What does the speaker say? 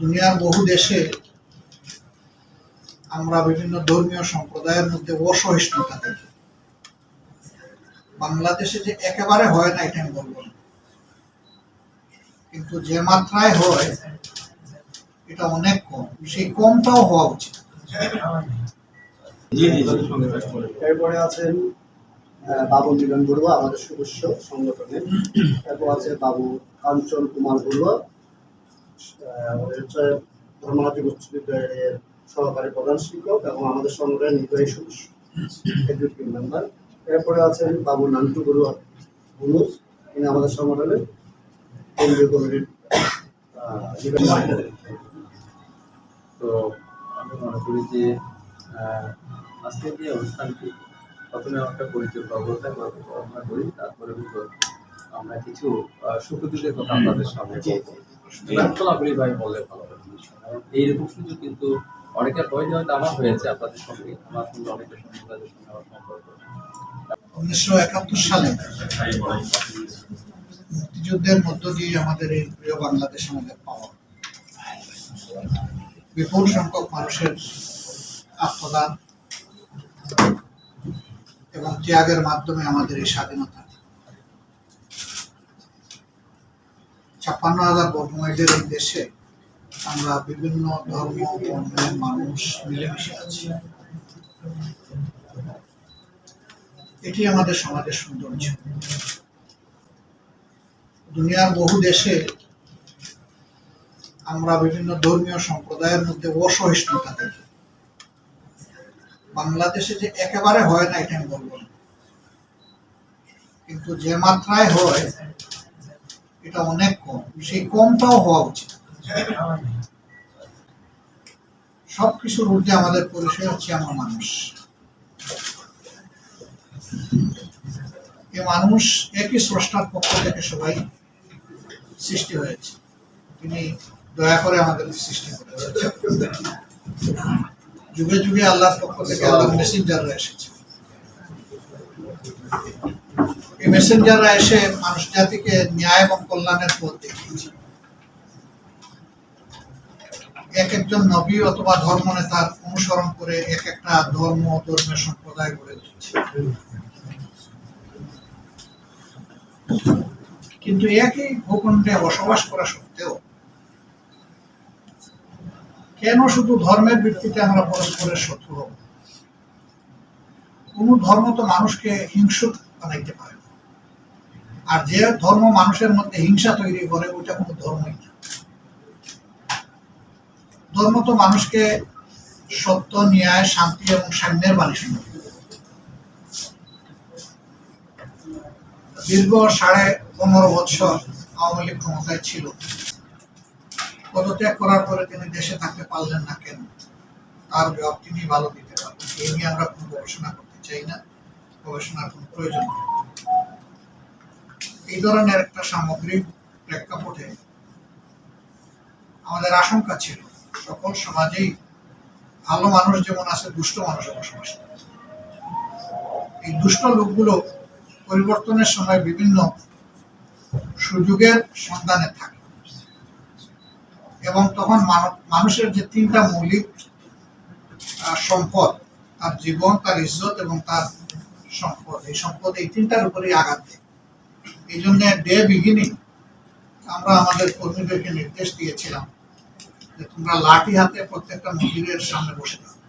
দুনিয়ার বহু দেশে আমরা বিভিন্ন ধর্মীয় সম্প্রদায়ের মধ্যে অসহিষ্ণুতা দেখি। বাংলাদেশে যে একেবারে হয় না এটা আমি বলব না। কিন্তু যে মাত্রায় হয় এটা অনেক কম। সেই কমটাও হওয়া উচিত। এরপরে আছেন আহ, বাবু মিলন বড়ুয়া আমাদের সদস্য সংগঠনের। এরপর আছে বাবু কাঞ্চন কুমার বড়ুয়া ধর্মরাজি উচ্চ বিদ্যালয়ের সহকারী প্রধান শিক্ষক এবং আমাদের সংগঠনের নির্বাহী সদস্য মেম্বার এরপরে আছেন বাবু নান্টু বড়ুয়া বুনুস তিনি আমাদের সংগঠনের কেন্দ্রীয় কমিটির। তো আমি মনে করি যে আজকের যে অনুষ্ঠানটি প্রথমে আমরা পরিচয় প্রবর্তা আমরা করি তারপরে আমরা কিছু সুখ দুঃখের কথা আপনাদের সামনে খোলাখুলি বললে ভালো কারণ এইরকম সুযোগ কিন্তু অনেকের হয়নি হয়তো আমার হয়েছে আপনাদের সঙ্গে। আমার সঙ্গে অনেকের সঙ্গে আমার সম্পর্ক উনিশশো একাত্তর সালে মুক্তিযুদ্ধের মধ্য দিয়ে আমাদের এই প্রিয় বাংলাদেশ আমাদের পাওয়া। বিপুল সংখ্যক মানুষের আত্মদান এবং ত্যাগের মাধ্যমে আমাদের এই স্বাধীনতা। ছাপ্পান্ন হাজার বর্গমাইলের এই দেশে আমরা বিভিন্ন ধর্ম, বর্ণের মানুষ মিলেমিশে আছি। এটি আমাদের সমাজের সৌন্দর্য। দুনিয়ার বহু দেশে আমরা বিভিন্ন ধর্মীয় সম্প্রদায়ের মধ্যে অসহিষ্ণুতা দেখি। বাংলাদেশে যে একেবারে হয় না, এটা আমি বলব কিন্তু যে মাত্রায় হয় এটা অনেক কম। সেই কমটাও হওয়া উচিত। সবকিছুর ঊর্ধ্বে আমাদের পরিচয় হচ্ছে আমরা মানুষ। এ মানুষ একই স্রষ্টার পক্ষ থেকে সবাই সৃষ্টি হয়েছে। তিনি দয়া করে আমাদের সৃষ্টি করেছেন। যুগে যুগে আল্লাহর পক্ষ থেকে আল্লাহ মেসেঞ্জাররা এসেছে। এই মেসেঞ্জাররা এসে মানুষ জাতিকে ন্যায় এবং কল্যাণের পথ দেখিয়েছে। এক একজন নবী অথবা ধর্ম নেতার অনুসরণ করে এক একটা ধর্ম ধর্মের সম্প্রদায় গড়ে তুলছে। কিন্তু একই ভূখণ্ডে বসবাস করা সত্ত্বেও কেন শুধু ধর্মের ভিত্তিতে আমরা পরস্পরের শত্রু হব? কোন ধর্ম তো মানুষকে হিংসুক বানাইতে পারে না। আর যে ধর্ম মানুষের মধ্যে হিংসা তৈরি করে, ওইটা কোনো ধর্মই না। ধর্ম তো মানুষকে সত্য, ন্যায়, শান্তি এবং সাম্যের বাণী শোনায়। দীর্ঘ সাড়ে পনেরো বছর আওয়ামী লীগ ক্ষমতায় ছিল। পদত্যাগ করার পরে তিনি দেশে থাকতে পারলেন না কেন? তার জবাব তিনি ভালো দিতে পারবেন এই নিয়ে আমরা কোনো গবেষণা করতে চাই না। গবেষণার কোনো প্রয়োজন নেই। এই ধরনের একটা সামগ্রিক প্রেক্ষাপটে আমাদের আশঙ্কা ছিল। সকল সমাজেই ভালো মানুষ যেমন আছে, দুষ্ট মানুষ বসবাস এই দুষ্ট লোকগুলো পরিবর্তনের সময় বিভিন্ন সুযোগের সন্ধানে থাকে। এবং তখন মানুষের যে তিনটা মৌলিক সম্পদ, তার জীবন, তার ইজ্জত এবং তার সম্পদ, এই সম্পদ এই তিনটার উপরেই আঘাত দেয়। এই জন্য ডে বিগিনিং আমরা আমাদের কর্মীদেরকে নির্দেশ দিয়েছিলাম যে তোমরা লাঠি হাতে প্রত্যেকটা মন্দিরের সামনে বসে থাকো।